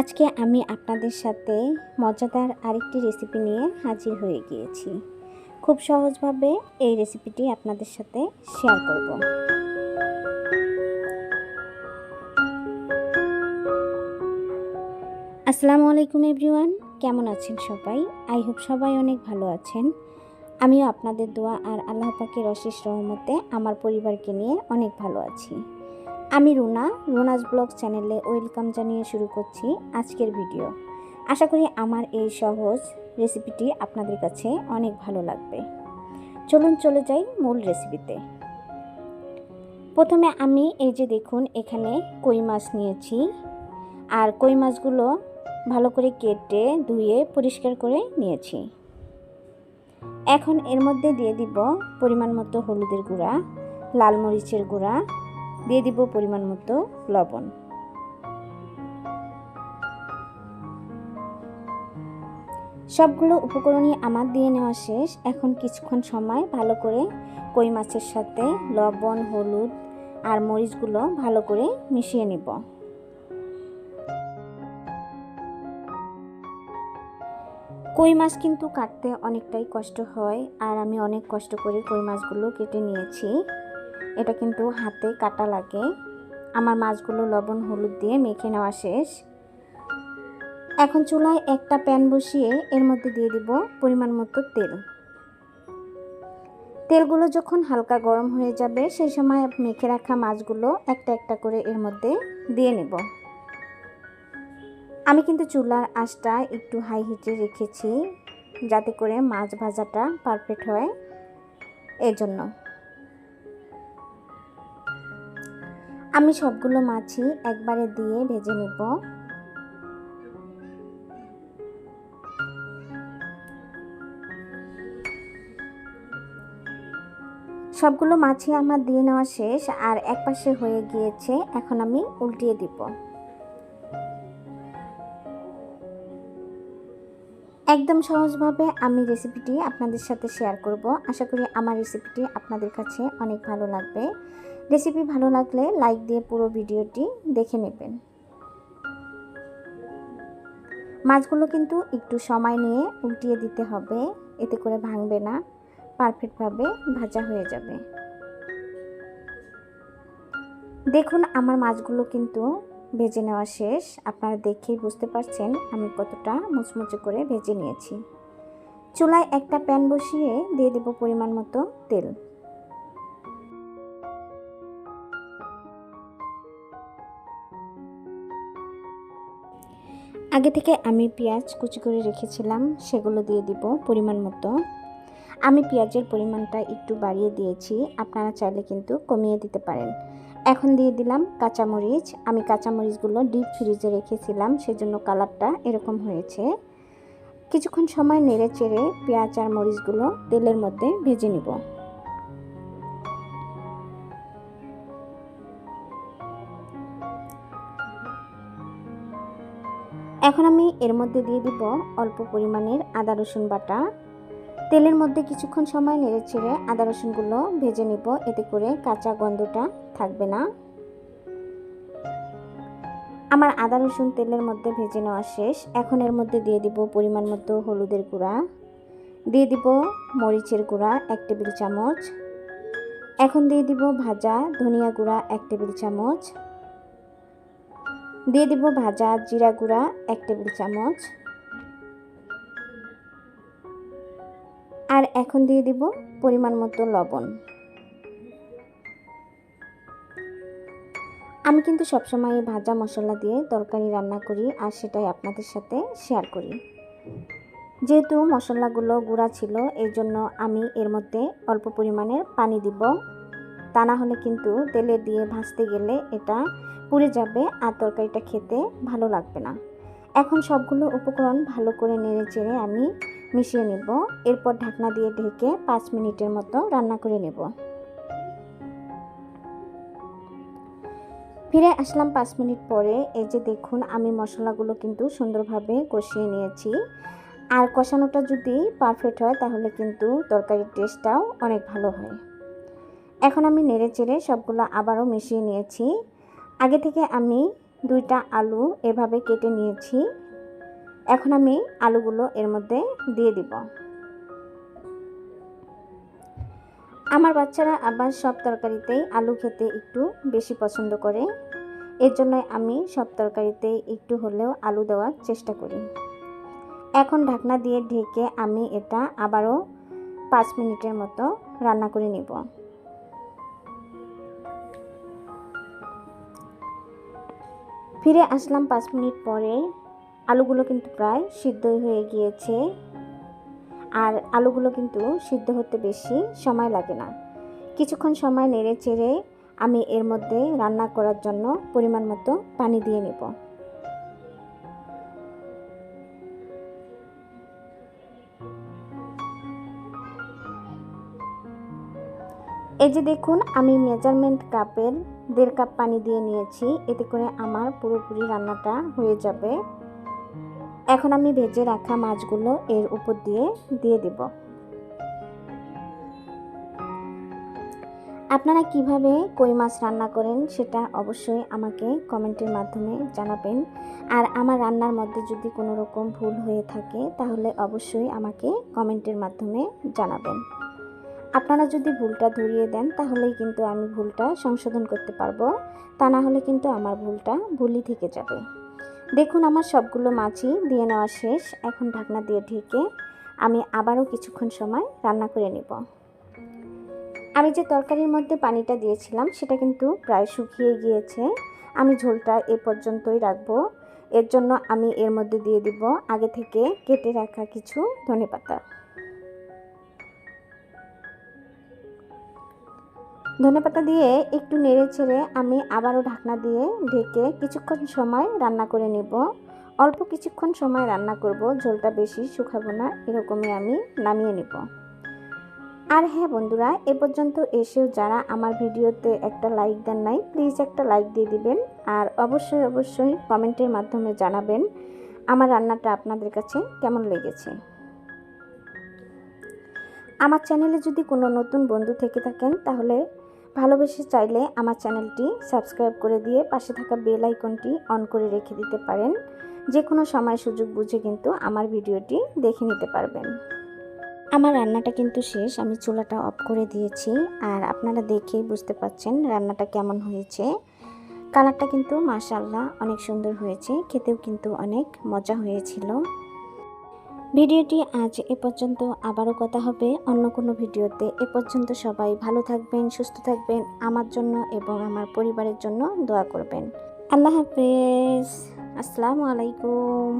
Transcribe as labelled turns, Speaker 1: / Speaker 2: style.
Speaker 1: আজকে আমি আপনাদের সাথে মজাদার আরেকটি রেসিপি নিয়ে হাজির হয়ে গিয়েছি। খুব সহজভাবে এই রেসিপিটি আপনাদের সাথে শেয়ার করব। আসসালামু আলাইকুম এভরিওয়ান কেমন আছেন সবাই? আই হোপ সবাই অনেক ভালো আছেন। আমিও আপনাদের দোয়া আর আল্লাহ পাকের অশেষ রহমতে আমার পরিবারকে নিয়ে অনেক ভালো আছি। আমি রুনা, রুনাস ব্লগ চ্যানেলে ওয়েলকাম জানিয়ে শুরু করছি আজকের ভিডিও। আশা করি আমার এই সহজ রেসিপিটি আপনাদের কাছে অনেক ভালো লাগবে। চলুন চলে যাই মূল রেসিপিতে। প্রথমে আমি এই যে দেখুন, এখানে কই মাছ নিয়েছি। আর কই মাছগুলো ভালো করে কেটে ধুয়ে পরিষ্কার করে নিয়েছি। এখন এর মধ্যে দিয়ে দিব পরিমাণ মতো হলুদের গুঁড়া, লাল মরিচের গুঁড়া দিয়ে দিব পরিমাণ মতো লবণ। সবগুলো উপকরণই আমার দিয়ে নেওয়া শেষ। এখন কিছুক্ষণ সময় ভালো করে কই মাছের সাথে লবণ, হলুদ আর মরিচগুলো ভালো করে মিশিয়ে নিব। কই মাছ কিন্তু কাটতে অনেকটাই কষ্ট হয় আর আমি অনেক কষ্ট করে কই মাছগুলো কেটে নিয়েছি। এটা কিন্তু হাতে কাটা লাগে। আমার মাছগুলো লবণ, হলুদ দিয়ে মেখে নেওয়া শেষ। এখন চুলায় একটা প্যান বসিয়ে এর মধ্যে দিয়ে দিব পরিমাণ মতো তেল। তেলগুলো যখন হালকা গরম হয়ে যাবে, সেই সময় মেখে রাখা মাছগুলো একটা একটা করে এর মধ্যে দিয়ে নেব। আমি কিন্তু চুলার আঁচটা একটু হাই হিটে রেখেছি, যাতে করে মাছ ভাজাটা পারফেক্ট হয় এর আমি সবগুলো মাছই একবারে দিয়ে ভেজে নেব। সবগুলো মাছই আমার দিয়ে নেওয়া শেষ, আর এক পাশে হয়ে গিয়েছে, এখন আমি উল্টিয়ে দিব। একদম সহজভাবে আমি রেসিপিটি আপনাদের সাথে শেয়ার করব। আশা করি আমার রেসিপিটি আপনাদের কাছে অনেক ভালো লাগবে। রেসিপি ভালো লাগলে লাইক দিয়ে পুরো ভিডিওটি দেখে নেবেন। মাছগুলো কিন্তু একটু সময় নিয়ে উল্টিয়ে দিতে হবে, এতে করে ভাঙবে না পারফেক্টভাবে ভাজা হয়ে যাবে। দেখুন আমার মাছগুলো কিন্তু ভেজে নেওয়া শেষ, আপনারা দেখেই বুঝতে পারছেন আমি কতটা মুচমুচে করে ভেজে নিয়েছি। চুলায় একটা প্যান বসিয়ে দিয়ে দেব পরিমাণ মতো তেল। আগে থেকে আমি পেঁয়াজ কুচি করে রেখেছিলাম, সেগুলো দিয়ে দিব পরিমাণ মতো। আমি পেঁয়াজের পরিমাণটা একটু বাড়িয়ে দিয়েছি, আপনারা চাইলে কিন্তু কমিয়ে দিতে পারেন। এখন দিয়ে দিলাম কাঁচামরিচ। আমি কাঁচামরিচগুলো ডিপ ফ্রিজে রেখেছিলাম, সেজন্য কালারটা এরকম হয়েছে। কিছুক্ষণ সময় নেড়ে চেড়ে পেঁয়াজ আর মরিচগুলো তেলের মধ্যে ভেজে নিব। এখন আমি এর মধ্যে দিয়ে দিব অল্প পরিমাণের আদা রসুন বাটা। তেলের মধ্যে কিছুক্ষণ সময় নেড়ে ছেড়ে আদা রসুনগুলো ভেজে নিব, এতে করে কাঁচা গন্ধটা থাকবে না। আমার আদা রসুন তেলের মধ্যে ভেজে নেওয়া শেষ। এখন এর মধ্যে দিয়ে দিব পরিমাণ মতো হলুদের গুঁড়া। দিয়ে দিব মরিচের গুঁড়া এক টেবিল চামচ। এখন দিয়ে দিব ভাজা ধনিয়া গুঁড়া এক টেবিল চামচ। দিয়ে দিব ভাজা জিরা গুঁড়া, এক টেবিল চামচ। আর এখন দিয়ে দিব পরিমাণ মতো লবণ। আমি কিন্তু সবসময় ভাজা মশলা দিয়ে তরকারি রান্না করি আর সেটাই আপনাদের সাথে শেয়ার করি। যেহেতু মশলাগুলো গুঁড়া ছিল, এই জন্য আমি এর মধ্যে অল্প পরিমাণের পানি দিব। তা না হলে কিন্তু তেলে দিয়ে ভাজতে গেলে এটা পুড়ে যাবে আর তরকারিটা খেতে ভালো লাগবে না। এখন সবগুলো উপকরণ ভালো করে নেড়ে চেড়ে আমি মিশিয়ে নেব। এরপর ঢাকনা দিয়ে ঢেকে পাঁচ মিনিটের মতো রান্না করে নেব। ফিরে আসলাম পাঁচ মিনিট পরে। এই যে দেখুন, আমি মশলাগুলো কিন্তু সুন্দরভাবে কষিয়ে নিয়েছি। আর কষানোটা যদি পারফেক্ট হয়, তাহলে কিন্তু তরকারির টেস্টটাও অনেক ভালো হয়। এখন আমি নেড়ে চেড়ে সবগুলো আবারও মিশিয়ে নিয়েছি। আগে থেকে আমি দুইটা আলু এভাবে কেটে নিয়েছি। এখন আমি আলুগুলো এর মধ্যে দিয়ে দিব। আমার বাচ্চারা আবার সব তরকারিতেই আলু খেতে একটু বেশি পছন্দ করে। এর জন্য আমি সব তরকারিতে একটু হলেও আলু দেওয়ার চেষ্টা করি। এখন ঢাকনা দিয়ে ঢেকে আমি এটা আবারও পাঁচ মিনিটের মতো রান্না করে নিব। ফিরে আসলাম পাঁচ মিনিট পরে। আলুগুলো কিন্তু প্রায় সিদ্ধই হয়ে গিয়েছে। আর আলুগুলো কিন্তু সিদ্ধ হতে বেশি সময় লাগে না। কিছুক্ষণ সময় নেড়ে চেড়ে আমি এর মধ্যে রান্না করার জন্য পরিমাণ মতো পানি দিয়ে নেব। এই যে দেখুন, আমি মেজারমেন্ট কাপের দেড় কাপ পানি দিয়ে নিয়েছি, এতে করে আমার পুরোপুরি রান্নাটা হয়ে যাবে। এখন আমি ভেজে রাখা মাছগুলো এর উপর দিয়ে দিয়ে দেব। আপনারা কীভাবে কই মাছ রান্না করেন সেটা অবশ্যই আমাকে কমেন্টের মাধ্যমে জানাবেন। আর আমার রান্নার মধ্যে যদি কোনো রকম ভুল হয়ে থাকে, তাহলে অবশ্যই আমাকে কমেন্টের মাধ্যমে জানাবেন। আপনারা যদি ভুলটা ধরিয়ে দেন, তাহলেই কিন্তু আমি ভুলটা সংশোধন করতে পারব। তা না হলে কিন্তু আমার ভুলটা ভুলই থেকে যাবে। দেখুন, আমার সবগুলো মাছই দিয়ে নেওয়া শেষ। এখন ঢাকনা দিয়ে ঢেকে আমি আবারও কিছুক্ষণ সময় রান্না করে নেব। আমি যে তরকারির মধ্যে পানিটা দিয়েছিলাম, সেটা কিন্তু প্রায় শুকিয়ে গিয়েছে। আমি ঝোলটা এ পর্যন্তই রাখব। এর জন্য আমি এর মধ্যে দিয়ে দিব আগে থেকে কেটে রাখা কিছু ধনেপাতা। ধনেপাতা দিয়ে একটু নেড়ে ছেড়ে আমি আবারও ঢাকনা দিয়ে ঢেকে কিছুক্ষণ সময় রান্না করে নেব। অল্প কিছুক্ষণ সময় রান্না করব, ঝোলটা বেশি শুকাবো না, এরকমই আমি নামিয়ে নেব। আর হ্যাঁ বন্ধুরা, এ পর্যন্ত এসেও যারা আমার ভিডিওতে একটা লাইক দেন নাই, প্লিজ একটা লাইক দিয়ে দিবেন আর অবশ্যই অবশ্যই কমেন্টের মাধ্যমে জানাবেন আমার রান্নাটা আপনাদের কাছে কেমন লেগেছে। আমার চ্যানেলে যদি কোনো নতুন বন্ধু থেকে থাকেন, তাহলে ভালোবেসে চাইলে আমার চ্যানেলটি সাবস্ক্রাইব করে দিয়ে পাশে থাকা বেল আইকনটি অন করে রেখে দিতে পারেন। যে কোনো সময় সুযোগ বুঝে কিন্তু আমার ভিডিওটি দেখে নিতে পারবেন। আমার রান্নাটা কিন্তু শেষ, আমি চুলাটা অফ করে দিয়েছি। আর আপনারা দেখেই বুঝতে পাচ্ছেন রান্নাটা কেমন হয়েছে। কালারটা কিন্তু মাশাল্লাহ অনেক সুন্দর হয়েছে, খেতেও কিন্তু অনেক মজা হয়েছিল। ভিডিওটি আজ এ পর্যন্ত। আবারও কথা হবে অন্য কোনো ভিডিওতে। এ পর্যন্ত সবাই ভালো থাকবেন, সুস্থ থাকবেন, আমার জন্য এবং আমার পরিবারের জন্য দোয়া করবেন। আল্লাহ হাফেজ। আসসালামু আলাইকুম।